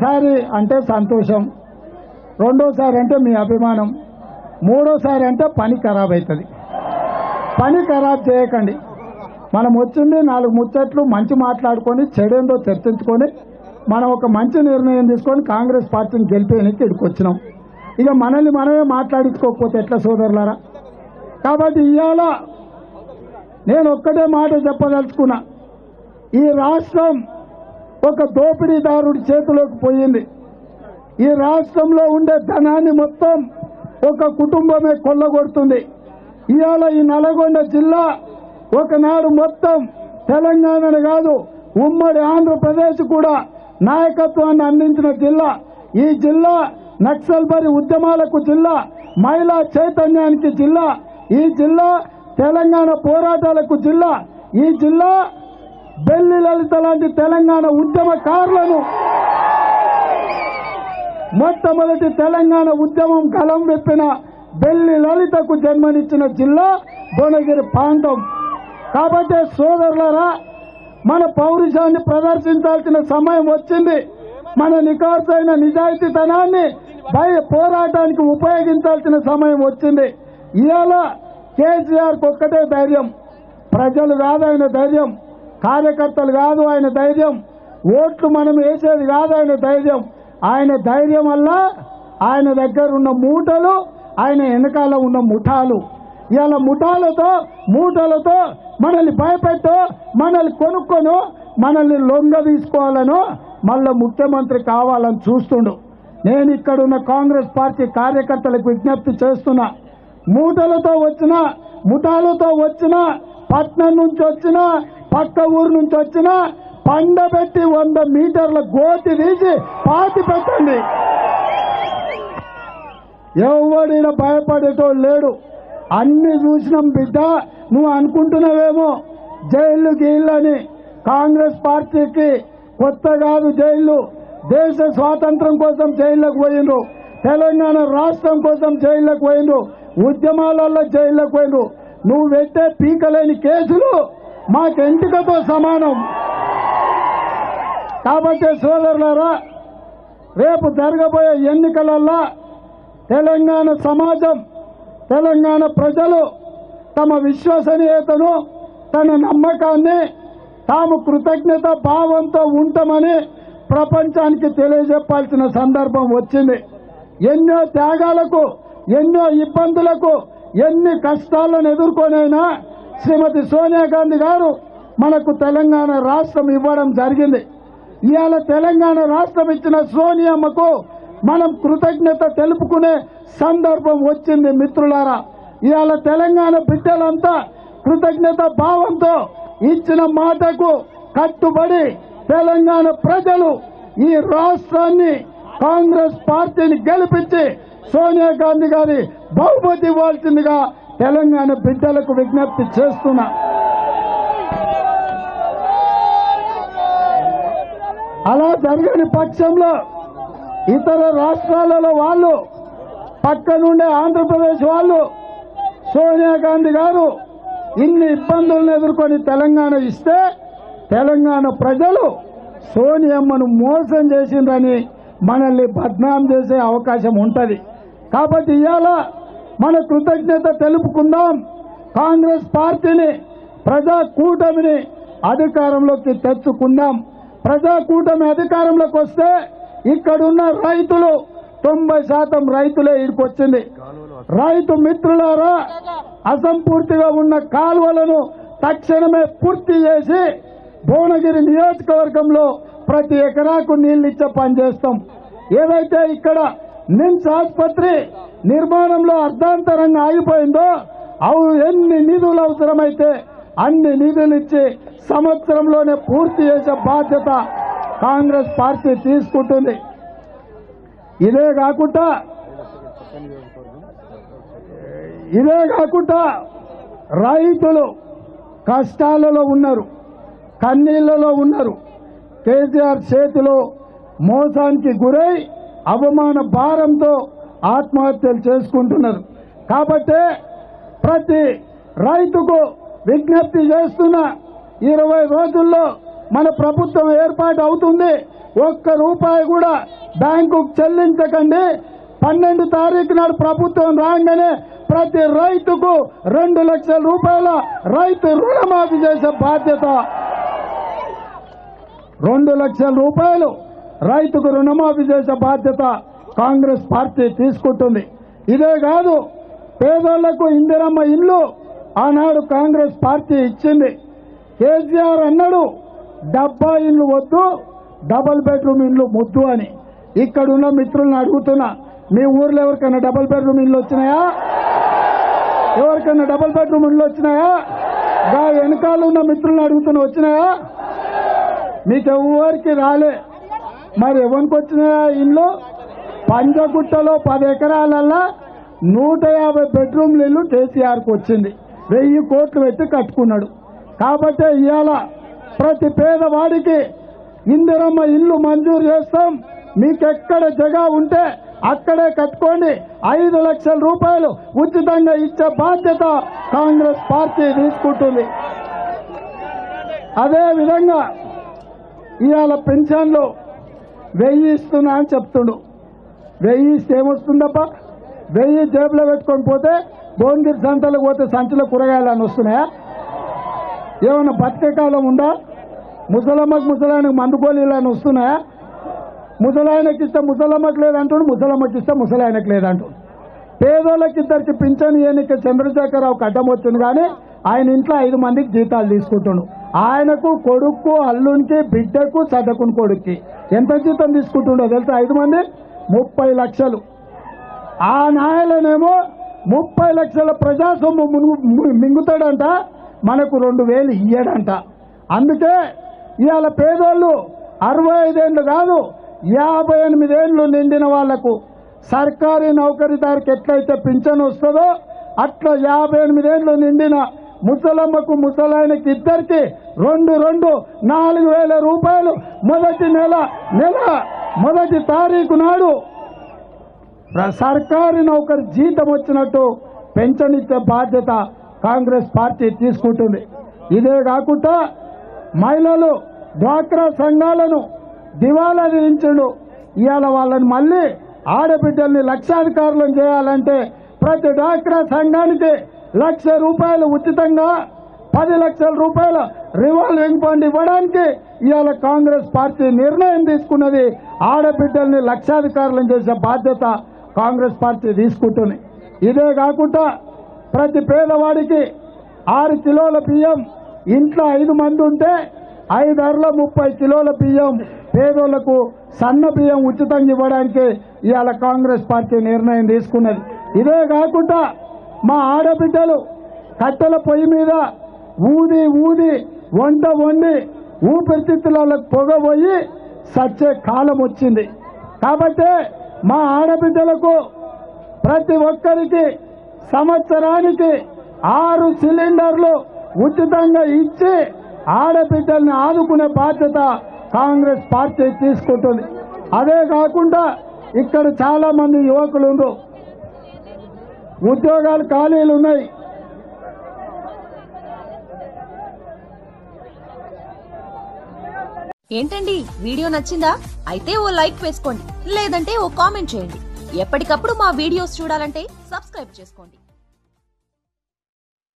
సారి అంటే సంతోషం రెండోసారి అంటే మీ అభిమానం మూడోసారి అంటే పని ఖరాబ్ అవుతుంది పని ఖరాబ్ చేయకండి. మనం వచ్చింది నాలుగు ముచ్చట్లు మంచి మాట్లాడుకొని చెడేందో చర్చించుకొని మనం ఒక మంచి నిర్ణయం తీసుకొని కాంగ్రెస్ పార్టీని గెలిపేయడానికి ఇక్కడికి వచ్చినాం ఇక మనల్ని మనమే మాట్లాడించుకోకపోతే ఎట్లా సోదరులారా? కాబట్టి ఇవాళ నేను ఒక్కటే మాట చెప్పదలుచుకున్నా. ఈ రాష్ట్రం ఒక దోపిడీదారుడి చేతిలోకి పోయింది. ఈ రాష్ట్రంలో ఉండే ధనాన్ని మొత్తం ఒక కుటుంబమే కొల్లగొడుతుంది. ఇవాళ ఈ నల్గొండ జిల్లా ఒకనాడు మొత్తం తెలంగాణను కాదు ఉమ్మడి ఆంధ్రప్రదేశ్ కూడా నాయకత్వాన్ని అందించిన జిల్లా. ఈ జిల్లా నక్సల్బరి ఉద్యమాలకు జిల్లా మహిళా చైతన్యానికి జిల్లా. ఈ జిల్లా తెలంగాణ పోరాటాలకు జిల్లా ఈ జిల్లా బెల్లి లలిత లాంటి తెలంగాణ ఉద్యమకారులను మొట్టమొదటి తెలంగాణ ఉద్యమం కలం విప్పిన బెల్లి లలితకు జన్మనిచ్చిన జిల్లా భువనగిరి ప్రాంతం. కాబట్టి సోదరులరా మన పౌరుషాన్ని ప్రదర్శించాల్సిన సమయం వచ్చింది. మన నికార్సైన నిజాయితీతనాన్ని భయ పోరాటానికి ఉపయోగించాల్సిన సమయం వచ్చింది. ఇవాళ కేసీఆర్ ఒక్కటే ధైర్యం. ప్రజలు కాదు ఆయన ధైర్యం. కార్యకర్తలు కాదు ఆయన ధైర్యం. ఓట్లు మనం వేసేది కాదు ఆయన ధైర్యం. ఆయన ధైర్యం వల్ల ఆయన దగ్గర ఉన్న మూటలు ఆయన వెనకాల ఉన్న ముఠాలు. ఇలా ముఠాలతో మూటలతో మనల్ని భయపెట్టు మనల్ని కొనుక్కొను మనల్ని లొంగ తీసుకోవాలను మళ్ళా ముఖ్యమంత్రి కావాలని చూస్తుండు. నేను ఇక్కడున్న కాంగ్రెస్ పార్టీ కార్యకర్తలకు విజ్ఞప్తి చేస్తున్నా. మూటలతో వచ్చిన ముఠాలతో వచ్చిన పట్నం నుంచి వచ్చిన పక్క ఊరు నుంచి వచ్చిన పండబెట్టి వంద మీటర్ల గోతి తీసి పాతి పెట్టండి. ఎవడిన భయపడేటోడు లేడు. అన్ని చూసినాం బిడ్డ నువ్వు అనుకుంటున్నావేమో? జైళ్ళు గీళ్ళని కాంగ్రెస్ పార్టీకి కొత్త కాదు జైలు దేశ స్వాతంత్రం కోసం జైళ్ళకు పోయిండ్రు. తెలంగాణ రాష్ట్రం కోసం జైళ్ళకు పోయిండ్రు. ఉద్యమాలలో జైల్లోకి పోయిండ్రు. నువ్వు పెట్టే పీకలేని కేసులు మాకెంటికతో సమానం. కాబట్టి సోదరులారా రేపు జరగబోయే ఎన్నికలల్లో తెలంగాణ సమాజం తెలంగాణ ప్రజలు తమ విశ్వసనీయతను తన నమ్మకాన్ని తాము కృతజ్ఞత భావంతో ఉంటామని ప్రపంచానికి తెలియజెప్పాల్సిన సందర్భం వచ్చింది. ఎన్నో త్యాగాలకు ఎన్నో ఇబ్బందులకు ఎన్ని కష్టాలను ఎదుర్కొనైనా శ్రీమతి సోనియా గాంధీ గారు మనకు తెలంగాణ రాష్ట్రం ఇవ్వడం జరిగింది. ఇవాళ తెలంగాణ రాష్ట్రం ఇచ్చిన సోనియమ్మకు మనం కృతజ్ఞత తెలుపుకునే సందర్భం వచ్చింది మిత్రులారా. ఇవాళ తెలంగాణ బిడ్డలంతా కృతజ్ఞత భావంతో ఇచ్చిన మాటకు కట్టుబడి తెలంగాణ ప్రజలు ఈ రాష్ట్రాన్ని కాంగ్రెస్ పార్టీని గెలిపించి సోనియా గాంధీ గారి బహుమతి ఇవ్వాల్సిందిగా తెలంగాణ బిడ్డలకు విజ్ఞప్తి చేస్తున్నా. అలా జరగని పక్షంలో ఇతర రాష్ట్రాలలో వాళ్ళు పక్కనుండే ఆంధ్రప్రదేశ్ వాళ్ళు సోనియా గాంధీ గారు ఇన్ని ఇబ్బందులను ఎదుర్కొని తెలంగాణ ఇస్తే తెలంగాణ ప్రజలు సోనియమ్మను మోసం చేసిందని మనల్ని బద్నాం చేసే అవకాశం ఉంటుంది. కాబట్టి ఇవాళ మన కృతజ్ఞత తెలుపుకుందాం. కాంగ్రెస్ పార్టీని ప్రజా కూటమిని అధికారంలోకి తెచ్చుకుందాం. ప్రజా కూటమి అధికారంలోకి వస్తే ఇక్కడున్న రైతులు తొంభై శాతం రైతులే ఇడికొచ్చింది రైతు మిత్రులారా అసంపూర్తిగా ఉన్న కాలువలను తక్షణమే పూర్తి చేసి భువనగిరి నియోజకవర్గంలో ప్రతి ఎకరాకు నీళ్ళు ఇచ్చే పని చేస్తాం. ఏదైతే ఇక్కడ నిమ్స్ ఆసుపత్రి నిర్మాణంలో అర్ధాంతరంగా ఆగిపోయిందో అవు ఎన్ని నిధులు అవసరమైతే అన్ని నిధులు ఇచ్చి సంవత్సరంలోనే పూర్తి చేసే బాధ్యత కాంగ్రెస్ పార్టీ తీసుకుంటుంది. ఇదే కాకుండా ఇదే కాకుండా రైతులు కష్టాలలో ఉన్నారు కన్నీళ్ళలో ఉన్నారు. కేసీఆర్ చేతిలో మోసానికి గురై అవమాన భారంతో ఆత్మహత్యలు చేసుకుంటున్నారు. కాబట్టి ప్రతి రైతుకు విజ్ఞప్తి చేస్తున్న ఇరవై రోజుల్లో మన ప్రభుత్వం ఏర్పాటు అవుతుంది. ఒక్క రూపాయి కూడా బ్యాంకు చెల్లించకండి. పన్నెండు తారీఖు నాడు ప్రభుత్వం రాగానే ప్రతి రైతుకు రెండు లక్షల రూపాయల రైతు రుణమాఫీ చేసే బాధ్యత. రెండు లక్షల రూపాయలు రైతుకు రుణమాఫీ చేసే బాధ్యత కాంగ్రెస్ పార్టీ తీసుకుంటుంది. ఇదే కాదు పేదోళ్ళకు ఇందిరమ్మ ఇల్లు ఆనాడు కాంగ్రెస్ పార్టీ ఇచ్చింది. కేసీఆర్ అన్నాడు డబ్బా ఇల్లు వద్దు డబల్ బెడ్రూమ్ ఇల్లు ముద్దు అని. ఇక్కడున్న మిత్రులను అడుగుతున్నా మీ ఊర్లో ఎవరికైనా డబల్ బెడ్రూమ్ ఇల్లు వచ్చినాయా? ఎవరికైనా డబల్ బెడ్రూమ్ ఇల్లు వచ్చినాయా? గా వెనకాల ఉన్న మిత్రులను అడుగుతున్నా వచ్చినాయా? మీకు ఎవరికి రాలే. మరి ఎవరికి వచ్చిన ఇల్లు పంజగుట్టలో పది ఎకరాలల్లా నూట యాభై బెడ్రూమ్ల ఇల్లు కేసీఆర్కి వచ్చింది. వెయ్యి కోట్లు పెట్టి కట్టుకున్నాడు. కాబట్టి ఇవాళ ప్రతి పేదవాడికి ఇందిరమ్మ ఇల్లు మంజూరు చేస్తాం. మీకెక్కడ జగా ఉంటే అక్కడే కట్టుకోండి. ఐదు లక్షల రూపాయలు ఉచితంగా ఇచ్చే బాధ్యత కాంగ్రెస్ పార్టీ తీసుకుంటుంది. అదే విధంగా ఇవాళ పెన్షన్లు వెయ్యి ఇస్తున్నా అని చెప్తుండు. వెయ్యి ఇస్తే ఏమొస్తుందప్ప వెయ్యి జేబులో పెట్టుకొని పోతే భువనగిరి సంతలకు పోతే సంచలో కూరగాయలు అని వస్తున్నాయా? ఏమన్నా బతికే కాలం ఉందా? ముసలమ్మకు ముసలాయనకు మందుకోలీలు అని వస్తున్నాయా? ముసలాయనకి ఇస్తే ముసలమ్మకి లేదంటుడు ముసలమ్మకి ఇస్తే ముసలాయనకి లేదంటుడు. పేదోళ్ళకి ఇద్దరికి పింఛన్ ఎన్నిక చంద్రశేఖరరావు అడ్డం వచ్చింది కానీ ఆయన ఇంట్లో ఐదు మందికి జీతాలు తీసుకుంటుండు. ఆయనకు కొడుకు అల్లునికి బిడ్డకు చదకుని కొడుక్కి. ఎంత జీతం తీసుకుంటుండో తెలుసా? ఐదు మంది? ముప్పై లక్షలు. ఆ నాయలనేమో ముప్పై లక్షల ప్రజాసొమ్ము మింగుతాడంట మనకు రెండు వేలు ఇయ్యాడంట. అందుకే ఇవాళ పేదోళ్ళు అరవై ఐదేళ్ళు కాదు యాభై ఎనిమిదేళ్ళు నిండిన వాళ్ళకు సర్కారీ నౌకరీదారికి ఎట్లయితే పింఛన్ వస్తుందో అట్లా యాభై ఎనిమిదేళ్ళు నిండిన ముసలమ్మకు ముసలాయనకి ఇద్దరికి రెండు రెండు నాలుగు వేల రూపాయలు మొదటి నెల నెల మొదటి తారీఖు నాడు ప్ర- సర్కారీ జీతం వచ్చినట్టు పెన్షన్ ఇచ్చే బాధ్యత కాంగ్రెస్ పార్టీ తీసుకుంటుంది. ఇదే కాకుండా మహిళలు డ్వాక్రా సంఘాలను దివాలా తీయించడు ఇవాళ వాళ్ళని మళ్ళీ ఆడబిడ్డల్ని లక్షాధికారులను చేయాలంటే ప్రతి డ్వాక్రా సంఘానికి లక్ష రూపాయలు ఉచితంగా పది లక్షల రూపాయల రివాల్వింగ్ ఫండ్ ఇవ్వడానికి ఇవాళ కాంగ్రెస్ పార్టీ నిర్ణయం తీసుకున్నది. ఆడబిడ్డల్ని లక్షాధికారులను చేసే బాధ్యత కాంగ్రెస్ పార్టీ తీసుకుంటుంది. ఇదే కాకుండా ప్రతి పేదవాడికి ఆరు కిలోల బియ్యం ఇంట్లో ఐదు మంది ఉంటే ఐదు అరల ముప్పై కిలోల బియ్యం పేదోళ్ళకు సన్న బియ్యం ఉచితంగా ఇవ్వడానికి ఇవాళ కాంగ్రెస్ పార్టీ నిర్ణయం తీసుకున్నది. ఇదే కాకుండా మా ఆడబిడ్డలు కట్టెల పొయ్యి మీద ఊది ఊది వంట వండి ఊపిరితిత్తులకు పొగ పోయి సచ్చే కాలం వచ్చింది. కాబట్టి మా ఆడబిడ్డలకు ప్రతి ఒక్కరికి సంవత్సరానికి ఆరు సిలిండర్లు ఉచితంగా ఇచ్చి ఆడబిడ్డల్ని ఆదుకునే బాధ్యత కాంగ్రెస్ పార్టీ తీసుకుంటుంది. అదే కాకుండా ఇక్కడ చాలా మంది యువకులు ఉన్నారు. ఉద్యోగాలు ఖాళీలు ఉన్నాయి. ఏంటండి? వీడియో నచ్చిందా? అయితే ఓ లైక్ వేసుకోండి. లేదంటే ఓ కామెంట్ చేయండి. ఎప్పటికప్పుడు మా వీడియోస్ చూడాలంటే సబ్స్క్రైబ్ చేసుకోండి.